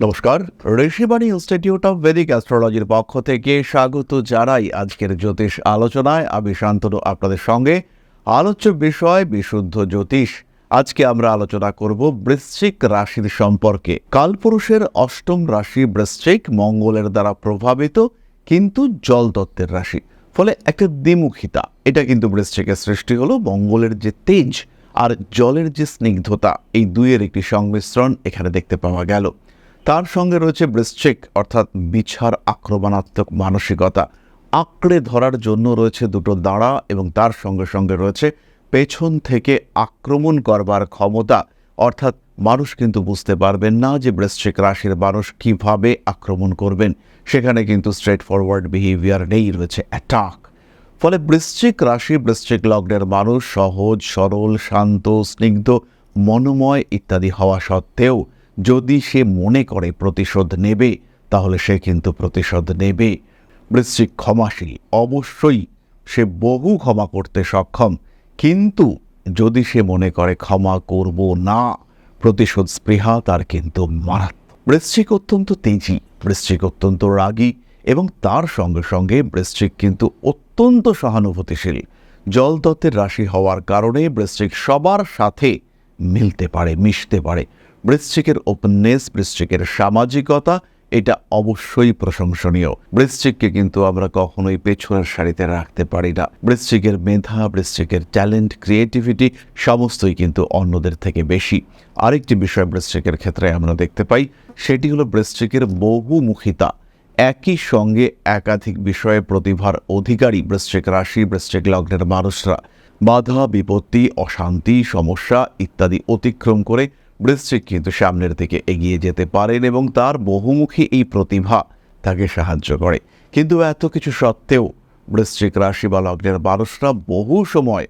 নমস্কার। Rishibani institute of বেদিক অ্যাস্ট্রোলজির পক্ষ থেকে স্বাগত জানাই আজকের জ্যোতিষ আলোচনায়। আমি শান্তনু, আপনাদের সঙ্গে। আলোচ্য বিষয়, বিশুদ্ধ জ্যোতিষ। আজকে আমরা আলোচনা করব বৃশ্চিক রাশির সম্পর্কে। কালপুরুষের অষ্টম রাশি বৃশ্চিক, মঙ্গলের দ্বারা প্রভাবিত, কিন্তু জল তত্ত্বের রাশি। ফলে একটা দ্বিমুখিতা। এটা কিন্তু বৃশ্চিকের সৃষ্টি হলো মঙ্গলের যে তেজ আর জলের যে স্নিগ্ধতা। এই দুইয়ের একটি সংমিশ্রণ এখানে দেখতে পাওয়া গেল। তার সঙ্গে রয়েছে বৃশ্চিক, অর্থাৎ বিছার আক্রমণাত্মক মানসিকতা। আঁকড়ে ধরার জন্য রয়েছে দুটো দাঁড়া এবং তার সঙ্গে সঙ্গে রয়েছে পেছন থেকে আক্রমণ করবার ক্ষমতা। অর্থাৎ মানুষ কিন্তু বুঝতে পারবেন না যে বৃশ্চিক রাশির মানুষ কীভাবে আক্রমণ করবেন। সেখানে কিন্তু স্ট্রেট ফরওয়ার্ড বিহেভিয়ার নেই, রয়েছে অ্যাটাক ফলে বৃশ্চিক রাশি, বৃশ্চিক লগ্নের মানুষ সহজ, সরল, শান্ত, স্নিগ্ধ, মনোময় ইত্যাদি হওয়া সত্ত্বেও যদি সে মনে করে প্রতিশোধ নেবে, তাহলে সে কিন্তু প্রতিশোধ নেবে। বৃশ্চিক ক্ষমাশীল, অবশ্যই সে বহু ক্ষমা করতে সক্ষম। কিন্তু যদি সে মনে করে ক্ষমা করব না, প্রতিশোধ স্পৃহা তার কিন্তু মারাত্মক। বৃশ্চিক অত্যন্ত তেজি, বৃশ্চিক অত্যন্ত রাগী এবং তার সঙ্গে সঙ্গে বৃশ্চিক কিন্তু অত্যন্ত সহানুভূতিশীল। জলতত্ত্বের রাশি হওয়ার কারণে বৃশ্চিক সবার সাথে মিলতে পারে, মিশতে পারে। বৃশ্চিকের ওপেননেস বৃশ্চিকের সামাজিকতা, এটা অবশ্যই প্রশংসনীয়। বৃশ্চিককে কিন্তু আমরা কখনোই পেছনের সারিতে রাখতে পারি না। বৃশ্চিকের মেধা, বৃশ্চিকের ট্যালেন্ট, ক্রিয়েটিভিটি সমস্তই কিন্তু অন্যদের থেকে বেশি। আরেকটি বিষয় বৃশ্চিকের ক্ষেত্রে আমরা দেখতে পাই, সেটি হলো বৃশ্চিকের বহুমুখিতা। একই সঙ্গে একাধিক বিষয়ে প্রতিভার অধিকারী বৃশ্চিক রাশি, বৃশ্চিক লগ্নের মানুষরা। বাধা, বিপত্তি, অশান্তি, সমস্যা ইত্যাদি অতিক্রম করে বৃশ্চিক কিন্তু সামনের দিকে এগিয়ে যেতে পারেন এবং তার বহুমুখী এই প্রতিভা তাকে সাহায্য করে। কিন্তু এত কিছু সত্ত্বেও বৃশ্চিক রাশি বা লগ্নের মানুষরা বহু সময়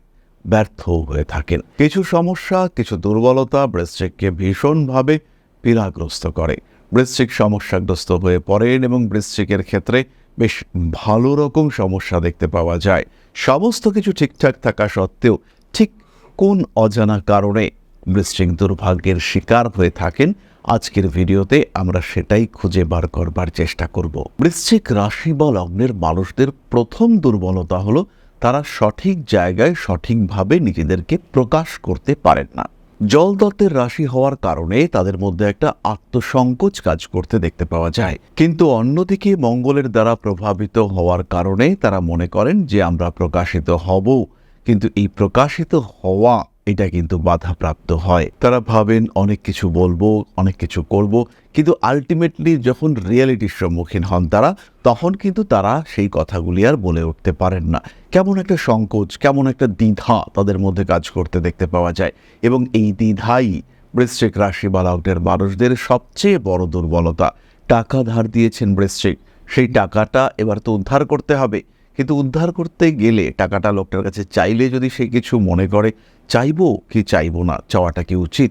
ব্যর্থ হয়ে থাকেন। কিছু সমস্যা, কিছু দুর্বলতা বৃশ্চিককে ভীষণভাবে পীড়াগ্রস্ত করে। বৃশ্চিক সমস্যাগ্রস্ত হয়ে পড়েন এবং বৃশ্চিকের ক্ষেত্রে বেশ ভালো রকম সমস্যা দেখতে পাওয়া যায়। সমস্ত কিছু ঠিকঠাক থাকা সত্ত্বেও ঠিক কোন অজানা কারণে বৃশ্চিক দুর্ভাগ্যের শিকার হয়ে থাকেন। আজকের ভিডিওতে আমরা সেটাই খুঁজে বার করবার চেষ্টা করব। বৃশ্চিক রাশি বা লগ্নের মানুষদের প্রথম দুর্বলতা হলো তারা সঠিক জায়গায় সঠিকভাবে নিজেদেরকে প্রকাশ করতে পারেন না। জলদত্তের রাশি হওয়ার কারণে তাদের মধ্যে একটা আত্মসংকোচ কাজ করতে দেখতে পাওয়া যায়। কিন্তু অন্যদিকে মঙ্গলের দ্বারা প্রভাবিত হওয়ার কারণে তারা মনে করেন যে আমরা প্রকাশিত হব। কিন্তু এই প্রকাশিত হওয়া এটা কিন্তু বাধাপ্রাপ্ত হয়। তারা ভাবেন অনেক কিছু বলব, অনেক কিছু করব, কিন্তু আলটিমেটলি যখন রিয়েলিটির সম্মুখীন হন তারা, তখন কিন্তু তারা সেই কথাগুলি আর বলে উঠতে পারেন না। কেমন একটা সংকোচ, কেমন একটা দ্বিধা তাদের মধ্যে কাজ করতে দেখতে পাওয়া যায়। এবং এই দ্বিধাই বৃশ্চিক রাশি বা লগ্নের মানুষদের সবচেয়ে বড় দুর্বলতা। টাকা ধার দিয়েছেন বৃশ্চিক, সেই টাকাটা এবার তো উদ্ধার করতে হবে। কিন্তু উদ্ধার করতে গেলে টাকাটা লোকটার কাছে চাইলে যদি সে কিছু মনে করে চাইব কি চাইব না, চাওয়াটা কি উচিত?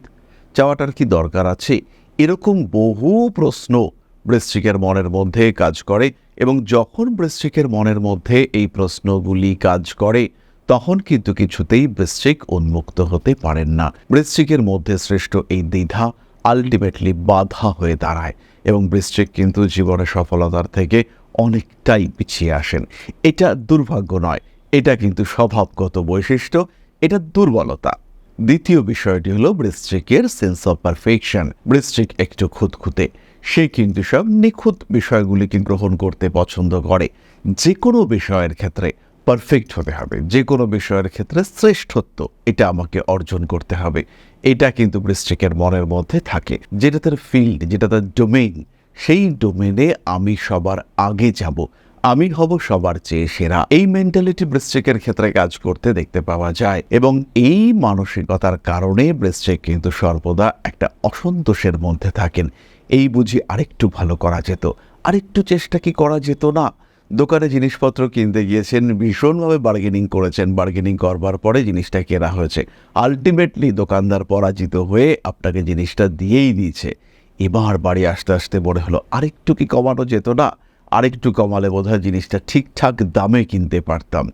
চাওয়াটার কি দরকার আছে? এরকম বহু প্রশ্ন বৃশ্চিকের মনের মধ্যে কাজ করে এবং যখন বৃশ্চিকের মনের মধ্যে এই প্রশ্নগুলি কাজ করে, তখন কিন্তু কিছুতেই বৃশ্চিক উন্মুক্ত হতে পারেন না। বৃশ্চিকের মধ্যে সৃষ্ট এই দ্বিধা আলটিমেটলি বাধা হয়ে দাঁড়ায় এবং বৃশ্চিক কিন্তু জীবনে সফলতার থেকে অনেকটাই পিছিয়ে আসেন। এটা দুর্ভাগ্য নয়, এটা কিন্তু স্বভাবগত বৈশিষ্ট্য। এটা দুর্বলতা। দ্বিতীয় বিষয়টি হলো বৃশ্চিকের সেন্স অফ পারফেকশন বৃশ্চিক একটু খুঁতখুঁতে। সে কিন্তু সব নিখুঁত বিষয়গুলিকে গ্রহণ করতে পছন্দ করে। যে কোনো বিষয়ের ক্ষেত্রে পারফেক্ট হতে হবে। যে কোনো বিষয়ের ক্ষেত্রে শ্রেষ্ঠত্ব এটা আমাকে অর্জন করতে হবে। এটা কিন্তু বৃশ্চিকের মনের মধ্যে থাকে। যেটা তার ফিল্ড যেটা তার ডোমেইন সেই ডোমেনে আমি সবার আগে যাব। আমি হব সবার চেয়ে সেরা। এই মেন্টালিটি বৃশ্চিকের ক্ষেত্রে কাজ করতে দেখতে পাওয়া যায় এবং এই মানসিকতার কারণে বৃশ্চিক কিন্তু সর্বদা একটা অসন্তোষের মধ্যে থাকেন। এই বুঝি আরেকটু ভালো করা যেত। আরেকটু চেষ্টা কি করা যেত না? দোকানে জিনিসপত্র কিনতে গিয়েছেন, ভীষণভাবে বার্গেনিং করেছেন। বার্গেনিং করবার পরে জিনিসটা কেনা হয়েছে। আলটিমেটলি দোকানদার পরাজিত হয়ে আপনাকে জিনিসটা দিয়েই দিয়েছে। এবার বাড়ি আসতে আসতে মনে হলো, আরেকটু কি কমানো যেত না? আরেকটু কমালে বোধহয় জিনিসটা ঠিকঠাক দামে কিনতে পারতাম।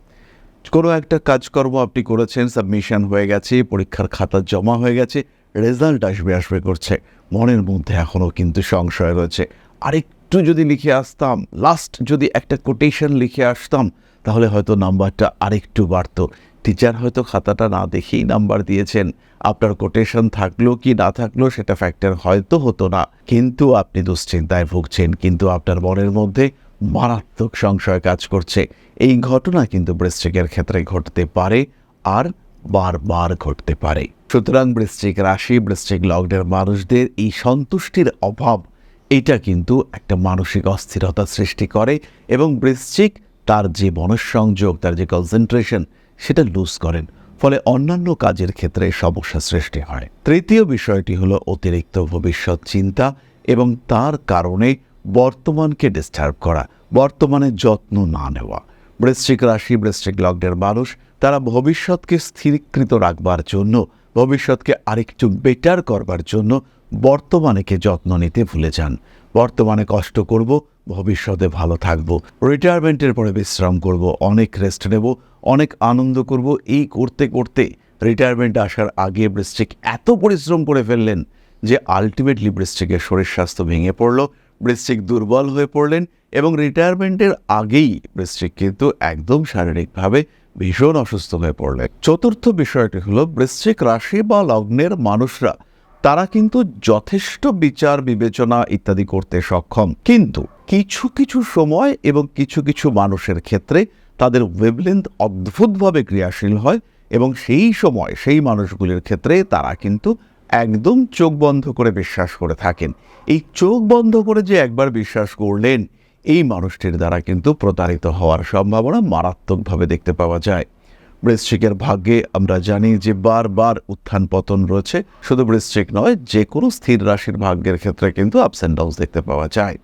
কোনো একটা কাজকর্ম আপনি করেছেন সাবমিশন হয়ে গেছে, পরীক্ষার খাতা জমা হয়ে গেছে রেজাল্ট আসবে আসবে করছে। মনের মধ্যে এখনও কিন্তু সংশয় রয়েছে। আরেকটু যদি লিখে আসতাম লাস্ট যদি একটা কোটেশন লিখে আসতাম, তাহলে হয়তো নাম্বারটা আরেকটু বাড়তো। টিচার হয়তো খাতাটা না দেখেই নাম্বার দিয়েছেন। আপনার কোটেশন থাকল কি না থাকল সেটা ফ্যাক্টর হয়তো হতো না। কিন্তু আপনি দুশ্চিন্তায় ভুগছেন, কিন্তু আপনার মনের মধ্যে মারাত্মক সংশয় কাজ করছে। এই ঘটনা কিন্তু বৃশ্চিকের ক্ষেত্রে ঘটতে পারে আর বারবার ঘটতে পারে। সুতরাং বৃশ্চিক রাশি, বৃশ্চিক লগ্নের মানুষদের এই সন্তুষ্টির অভাব, এটা কিন্তু একটা মানসিক অস্থিরতা সৃষ্টি করে এবং বৃশ্চিক তার যে মনঃসংযোগ, তার যে কনসেন্ট্রেশন সেটা লুজ করেন, ফলে অন্যান্য কাজের ক্ষেত্রে সমস্যা সৃষ্টি হয়। তৃতীয় বিষয়টি হলো অতিরিক্ত ভবিষ্যৎ চিন্তা এবং তার কারণে বর্তমানকে ডিস্টার্ব করা, বর্তমানে যত্ন না নেওয়া। বৃশ্চিক রাশি, বৃশ্চিক লগ্নের মানুষ, তারা ভবিষ্যৎকে স্থিরীকৃত রাখবার জন্য, ভবিষ্যৎকে আরেকটু বেটার করবার জন্য বর্তমানেকে যত্ন নিতে ভুলে যান। বর্তমানে কষ্ট করব ভবিষ্যতে ভালো থাকব। রিটায়ারমেন্টের পরে বিশ্রাম করব, অনেক রেস্ট নেব, অনেক আনন্দ করব। এই করতে করতে রিটায়ারমেন্ট আসার আগে বৃশ্চিক এত পরিশ্রম করে ফেললেন যে আলটিমেটলি বৃশ্চিকের শরীর স্বাস্থ্য ভেঙে পড়ল বৃশ্চিক দুর্বল হয়ে পড়লেন এবং রিটায়ারমেন্টের আগেই বৃশ্চিক কিন্তু একদম শারীরিকভাবে ভীষণ অসুস্থ হয়ে পড়লেন। চতুর্থ বিষয়টি হলো বৃশ্চিক রাশি বা লগ্নের মানুষরা তারা কিন্তু যথেষ্ট বিচার, বিবেচনা ইত্যাদি করতে সক্ষম। কিন্তু কিছু কিছু সময় এবং কিছু কিছু মানুষের ক্ষেত্রে তাদের ওয়েবলেন্থ অদ্ভুতভাবে ক্রিয়াশীল হয় এবং সেই সময় সেই মানুষগুলির ক্ষেত্রে তারা কিন্তু একদম চোখ বন্ধ করে বিশ্বাস করে থাকেন। এই চোখ বন্ধ করে যে একবার বিশ্বাস করলেন, এই মানুষটির দ্বারা কিন্তু প্রতারিত হওয়ার সম্ভাবনা মারাত্মকভাবে দেখতে পাওয়া যায়। বৃশ্চিকের ভাগ্যে আমরা জানি যে বারবার উত্থান পতন রয়েছে। শুধু বৃশ্চিক নয় যে কোনো স্থির রাশির ভাগ্যের ক্ষেত্রে কিন্তু আপস অ্যান্ড ডাউনস দেখতে পাওয়া যায়।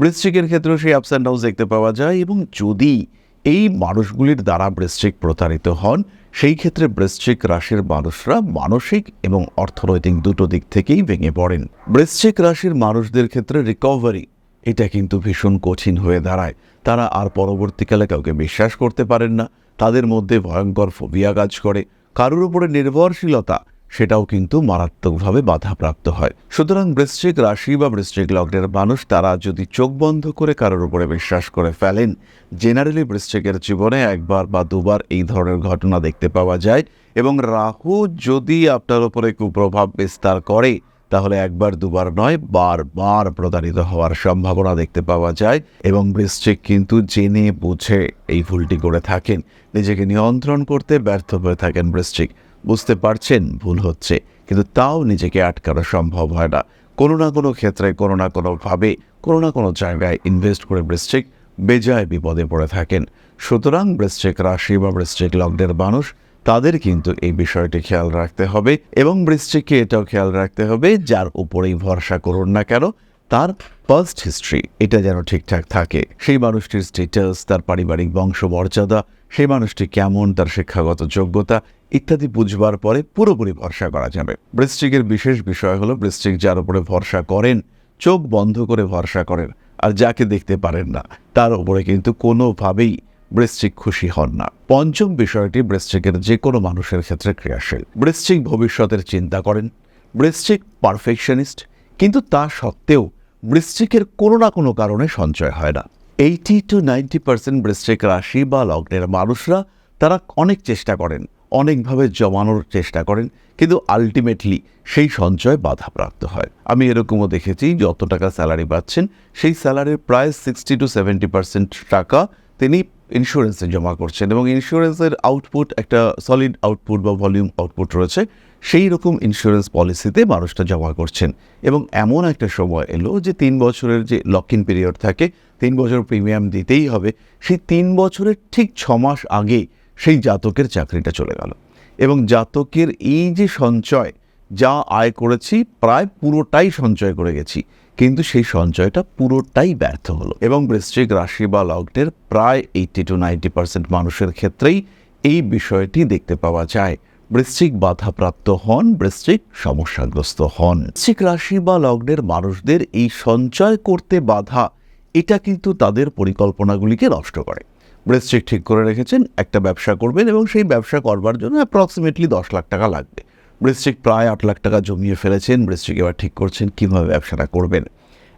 বৃশ্চিকের ক্ষেত্রেও সেই আপস অ্যান্ড ডাউনস দেখতে পাওয়া যায় এবং যদি এই মানুষগুলির দ্বারা বৃশ্চিক প্রতারিত হন, সেই ক্ষেত্রে বৃশ্চিক রাশির মানুষরা মানসিক এবং অর্থনৈতিক দুটো দিক থেকেই ভেঙে পড়েন। বৃশ্চিক রাশির মানুষদের ক্ষেত্রে রিকভারি এটা কিন্তু ভীষণ কঠিন হয়ে দাঁড়ায়। তারা আর পরবর্তীকালে কাউকে বিশ্বাস করতে পারেন না। তাদের মধ্যে ভয়ঙ্কর ফোবিয়া কাজ করে। কারোর উপরে নির্ভরশীলতা, সেটাও কিন্তু মারাত্মকভাবে বাধাপ্রাপ্ত হয়। সুতরাং বৃশ্চিক রাশি বা বৃশ্চিক লগ্নের মানুষ, তারা যদি চোখ বন্ধ করে কারোর উপরে বিশ্বাস করে ফেলেন জেনারেলি বৃশ্চিকের জীবনে একবার বা দুবার এই ধরনের ঘটনা দেখতে পাওয়া যায় এবং রাহু যদি আপনার উপরে কুপ্রভাব বিস্তার করে তাহলে একবার, দুবার নয় বারবার প্রতারিত হওয়ার সম্ভাবনা দেখতে পাওয়া যায় এবং বৃশ্চিক কিন্তু জেনে বুঝে এই ভুলটি করে থাকেন। নিজেকে নিয়ন্ত্রণ করতে ব্যর্থ হয়ে থাকেন বৃশ্চিক। বুঝতে পারছেন, ভুল হচ্ছে, কিন্তু তাও নিজেকে আটকানো সম্ভব হয় না। কোনো না কোনো ক্ষেত্রে, কোনো না কোনোভাবে, কোনো না কোনো জায়গায় ইনভেস্ট করে বৃশ্চিক বেজায় বিপদে পড়ে থাকেন। সুতরাং বৃশ্চিক রাশি বা বৃশ্চিক লগ্নের মানুষ তাদের কিন্তু এই বিষয়টি খেয়াল রাখতে হবে এবং বৃশ্চিককে এটাও খেয়াল রাখতে হবে, যার উপরেই ভরসা করুন না কেন, তার পাস্ট হিস্ট্রি এটা যেন ঠিকঠাক থাকে। সেই মানুষটির স্টেটাস তার পারিবারিক বংশমর্যাদা, সেই মানুষটি কেমন, তার শিক্ষাগত যোগ্যতা ইত্যাদি বুঝবার পরে পুরোপুরি ভরসা করা যাবে। বৃশ্চিকের বিশেষ বিষয় হলো, বৃশ্চিক যার উপরে ভরসা করেন, চোখ বন্ধ করে ভরসা করেন, আর যাকে দেখতে পারেন না, তার উপরে কিন্তু কোনোভাবেই বৃশ্চিক খুশি হন না। পঞ্চম বিষয়টি বৃশ্চিকের যে কোনো মানুষের ক্ষেত্রে ক্রিয়াশীল। বৃশ্চিক ভবিষ্যতের চিন্তা করেন, বৃশ্চিক পারফেকশনিস্ট, কিন্তু তা সত্ত্বেও বৃশ্চিকের কোনো না কোনো কারণে সঞ্চয় হয় না। এইটি টু নাইনটি পার্সেন্ট বৃশ্চিক রাশি বা লগ্নের মানুষরা তারা অনেক চেষ্টা করেন, অনেকভাবে জমানোর চেষ্টা করেন, কিন্তু আলটিমেটলি সেই সঞ্চয় বাধাপ্রাপ্ত হয়। আমি এরকমও দেখেছি, যত টাকা স্যালারি পাচ্ছেন, সেই স্যালারির প্রায় সিক্সটি টু সেভেন্টি পার্সেন্ট টাকা তিনি ইন্স্যুরেন্সে জমা করছেন এবং ইন্স্যুরেন্সের আউটপুট একটা সলিড আউটপুট বা ভলিউম আউটপুট রয়েছে, সেই রকম ইন্স্যুরেন্স পলিসিতে মানুষটা জমা করছেন। এবং এমন একটা সময় এলো যে তিন বছরের যে লক ইন পিরিয়ড থাকে, তিন বছর প্রিমিয়াম দিতেই হবে, সেই তিন বছরের ঠিক ছ মাস আগে সেই জাতকের চাকরিটা চলে গেল। এবং জাতকের এই যে সঞ্চয়, যা আয় করেছি, প্রায় পুরোটাই সঞ্চয় করে গেছি। কিন্তু সেই সঞ্চয়টা পুরোটাই ব্যর্থ হলো। এবং বৃশ্চিক রাশি বা লগ্নের প্রায় এইটি টু নাইনটি পার্সেন্ট মানুষের ক্ষেত্রেই এই বিষয়টি দেখতে পাওয়া যায়। বৃশ্চিক বাধাপ্রাপ্ত হন, বৃশ্চিক সমস্যাগ্রস্ত হন। বৃশ্চিক রাশি বা লগ্নের মানুষদের এই সঞ্চয় করতে বাধা, এটা কিন্তু তাদের পরিকল্পনাগুলিকে নষ্ট করে। বৃশ্চিক ঠিক করে রেখেছেন, একটা ব্যবসা করবেন এবং সেই ব্যবসা করবার জন্য অ্যাপ্রক্সিমেটলি দশ লাখ টাকা লাগবে। বৃশ্চিক প্রায় আট লাখ টাকা জমিয়ে ফেলেছেন। বৃশ্চিক এবার ঠিক করছেন, কীভাবে ব্যবসাটা করবেন?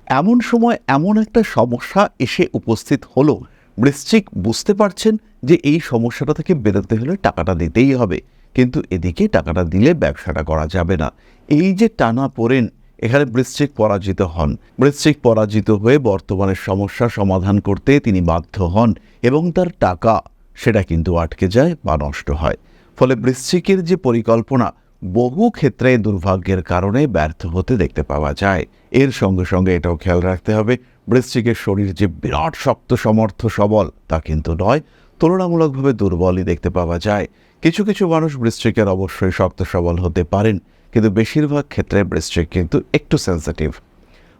এমন সময় এমন একটা সমস্যা এসে উপস্থিত হলো। বৃশ্চিক বুঝতে পারছেন যে এই সমস্যাটা থেকে বেরোতে হলে টাকাটা দিতেই হবে। কিন্তু এদিকে টাকাটা দিলে ব্যবসাটা করা যাবে না। এই যে টানা পড়েন, এখানে বৃশ্চিক পরাজিত হন। বৃশ্চিক পরাজিত হয়ে বর্তমানে সমস্যা সমাধান করতে তিনি বাধ্য হন এবং তার টাকা, সেটা কিন্তু আটকে যায় বা নষ্ট হয়। ফলে বৃশ্চিকের যে পরিকল্পনা বহু ক্ষেত্রে দুর্ভাগ্যের কারণে ব্যর্থ হতে দেখতে পাওয়া যায়। এর সঙ্গে সঙ্গে এটাও খেয়াল রাখতে হবে, বৃশ্চিকের শরীর যে বিরাট শক্ত সমর্থ সবল, তা কিন্তু নয়, তুলনামূলকভাবে দুর্বলই দেখতে পাওয়া যায়। কিছু কিছু মানুষ বৃশ্চিকের অবশ্যই শক্ত সবল হতে পারেন, কিন্তু বেশিরভাগ ক্ষেত্রে বৃশ্চিক কিন্তু একটু সেন্সিটিভ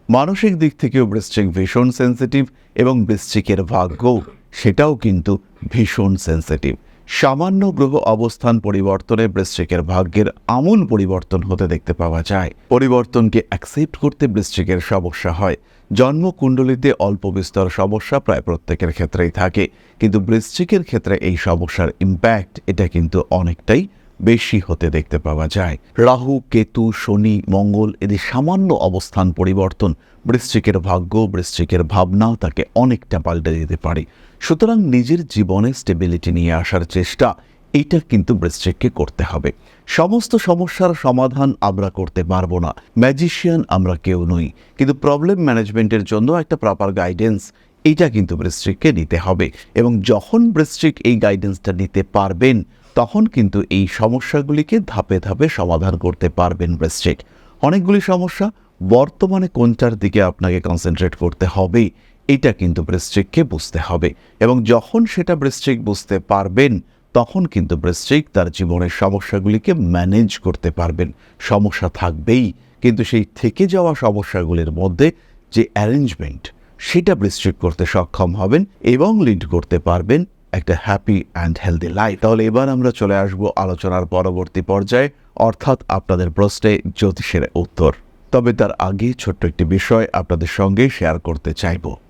মানসিক দিক থেকেও বৃশ্চিক ভীষণ সেন্সিটিভ এবং বৃশ্চিকের ভাগ্য সেটাও কিন্তু ভীষণ সেন্সিটিভ সামান্য গ্রহ অবস্থান পরিবর্তনে বৃশ্চিকের ভাগ্যের আমূল পরিবর্তন হতে দেখতে পাওয়া যায়। পরিবর্তনকে অ্যাকসেপ্ট করতে বৃশ্চিকের সমস্যা হয়। জন্মকুণ্ডলিতে অল্প বিস্তর সমস্যা প্রায় প্রত্যেকের ক্ষেত্রেই থাকে। কিন্তু বৃশ্চিকের ক্ষেত্রে এই সমস্যার ইম্প্যাক্ট এটা কিন্তু অনেকটাই বেশি হতে দেখতে পাওয়া যায়। রাহু, কেতু, শনি, মঙ্গল এদের সামান্য অবস্থান পরিবর্তন বৃশ্চিকের ভাগ্য, বৃশ্চিকের ভাবনাও তাকে অনেকটা পাল্টে দিতে পারে। সুতরাং নিজের জীবনে স্টেবিলিটি নিয়ে আসার চেষ্টা, এইটা কিন্তু বৃশ্চিককে করতে হবে। সমস্ত সমস্যার সমাধান আমরা করতে পারব না। ম্যাজিশিয়ান আমরা কেউ নই। কিন্তু প্রবলেম ম্যানেজমেন্টের জন্য একটা প্রপার গাইডেন্স এইটা কিন্তু বৃশ্চিককে নিতে হবে। এবং যখন বৃশ্চিক এই গাইডেন্সটা নিতে পারবেন, তখন কিন্তু এই সমস্যাগুলিকে ধাপে ধাপে সমাধান করতে পারবেন বৃশ্চিক। অনেকগুলি সমস্যা বর্তমানে কোনটার দিকে আপনাকে কনসেন্ট্রেট করতে হবে, এটা কিন্তু বৃশ্চিককে বুঝতে হবে। এবং যখন সেটা বৃশ্চিক বুঝতে পারবেন, তখন কিন্তু বৃশ্চিক তার জীবনের সমস্যাগুলিকে ম্যানেজ করতে পারবেন। সমস্যা থাকবেই, কিন্তু সেই থেকে যাওয়া সমস্যাগুলির মধ্যে যে অ্যারেঞ্জমেন্ট সেটা বৃশ্চিক করতে সক্ষম হবেন এবং লিড করতে পারবেন একটা হ্যাপি অ্যান্ড হেলদি লাইফ তাহলে এবার আমরা চলে আসব আলোচনার পরবর্তী পর্যায়ে, অর্থাৎ আপনাদের প্রশ্নে জ্যোতিষের উত্তর। তবে তার আগে ছোট্ট একটি বিষয় আপনাদের সঙ্গে শেয়ার করতে চাইব।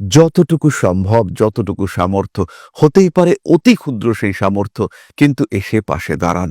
যতটুকু সম্ভব যতটুকু সামর্থ্য হতেই পারে অতি ক্ষুদ্র সেই সামর্থ্য কিন্তু এসে পাশে দাঁড়ান।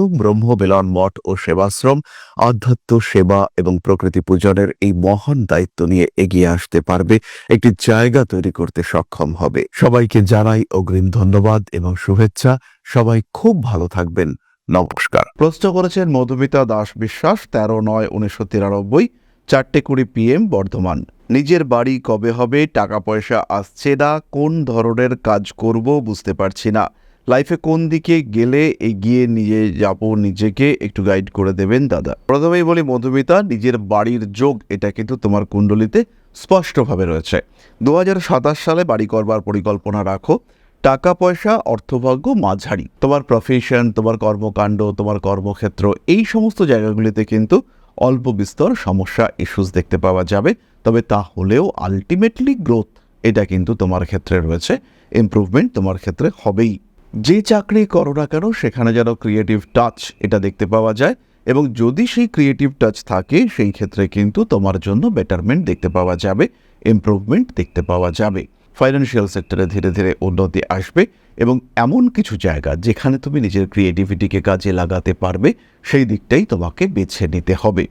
পরম ব্রহ্ম, বেলন, মঠ ও সেবাশ্রম, আধ্যাত্ম, সেবা এবং প্রকৃতি পূজনের এই মহান দায়িত্ব নিয়ে এগিয়ে আসতে পারবে, একটি জায়গা তৈরি করতে সক্ষম হবে। সবাইকে জানাই অগ্রিম ধন্যবাদ এবং শুভেচ্ছা। সবাই খুব ভালো থাকবেন। নমস্কার। প্রশ্ন করেছেন মধুমিতা দাস বিশ্বাস, তেরো নয়, উনিশশো তিরানব্বই, চারটে কুড়ি পিএম বর্ধমান। নিজের বাড়ি কবে হবে? টাকা পয়সা আসছে না? কোন ধরনের কাজ করব? বুঝতে পারছি না। লাইফে কোন দিকে গেলে এগিয়ে নিয়ে যাব নিজেকে একটু গাইড করে দেবেন দাদা। প্রথমেই বলি মধুমিতা, নিজের বাড়ির যোগ, এটা কিন্তু তোমার কুণ্ডলিতে স্পষ্টভাবে রয়েছে। দু হাজার সাতাশ সালে বাড়ি করবার পরিকল্পনা রাখো। টাকা, পয়সা, অর্থভাগ্য, মাঝারি। তোমার প্রফেশন তোমার কর্মকাণ্ড, তোমার কর্মক্ষেত্র, এই সমস্ত জায়গাগুলিতে কিন্তু অল্প বিস্তর সমস্যা ইস্যুস দেখতে পাওয়া যাবে। তবে তা হলেও আলটিমেটলি গ্রোথ এটা কিন্তু তোমার ক্ষেত্রে রয়েছে। ইমপ্রুভমেন্ট তোমার ক্ষেত্রে হবেই। যে চাকরি করো না কেন, সেখানে যেন ক্রিয়েটিভ টাচ এটা দেখতে পাওয়া যায় এবং যদি সেই ক্রিয়েটিভ টাচ থাকে, সেই ক্ষেত্রে কিন্তু তোমার জন্য বেটারমেন্ট দেখতে পাওয়া যাবে ইমপ্রুভমেন্ট দেখতে পাওয়া যাবে। ফাইন্যান্সিয়াল সেক্টরে ধীরে ধীরে উন্নতি আসবে এবং এমন কিছু জায়গা যেখানে তুমি নিজের ক্রিয়েটিভিটিকে কাজে লাগাতে পারবে, সেই দিকটাই তোমাকে বেছে নিতে হবে।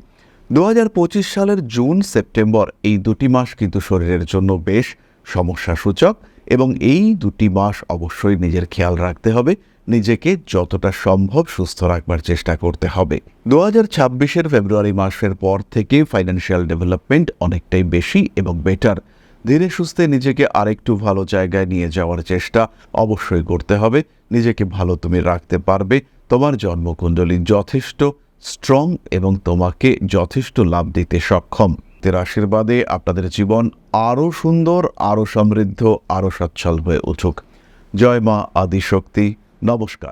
দু হাজার পঁচিশ সালের জুন, সেপ্টেম্বর, এই দুটি মাস কিন্তু শরীরের জন্য বেশ সমস্যা সূচক এবং এই দুটি মাস অবশ্যই নিজের খেয়াল রাখতে হবে। নিজেকে যতটা সম্ভব সুস্থ রাখবার চেষ্টা করতে হবে। দু হাজার ছাব্বিশের ফেব্রুয়ারি মাসের পর থেকে ফাইন্যান্সিয়াল ডেভেলপমেন্ট অনেকটাই বেশি এবং বেটার ধীরে সুস্থে নিজেকে আরেকটু ভালো জায়গায় নিয়ে যাওয়ার চেষ্টা অবশ্যই করতে হবে। নিজেকে ভালো তুমি রাখতে পারবে। তোমার জন্মকুণ্ডলী যথেষ্ট স্ট্রং এবং তোমাকে যথেষ্ট লাভ দিতে সক্ষম। তের আশীর্বাদে আপনাদের জীবন আরও সুন্দর, আরও সমৃদ্ধ, আরও সচ্ছল হয়ে উঠুক। জয় মা আদিশক্তি। নমস্কার।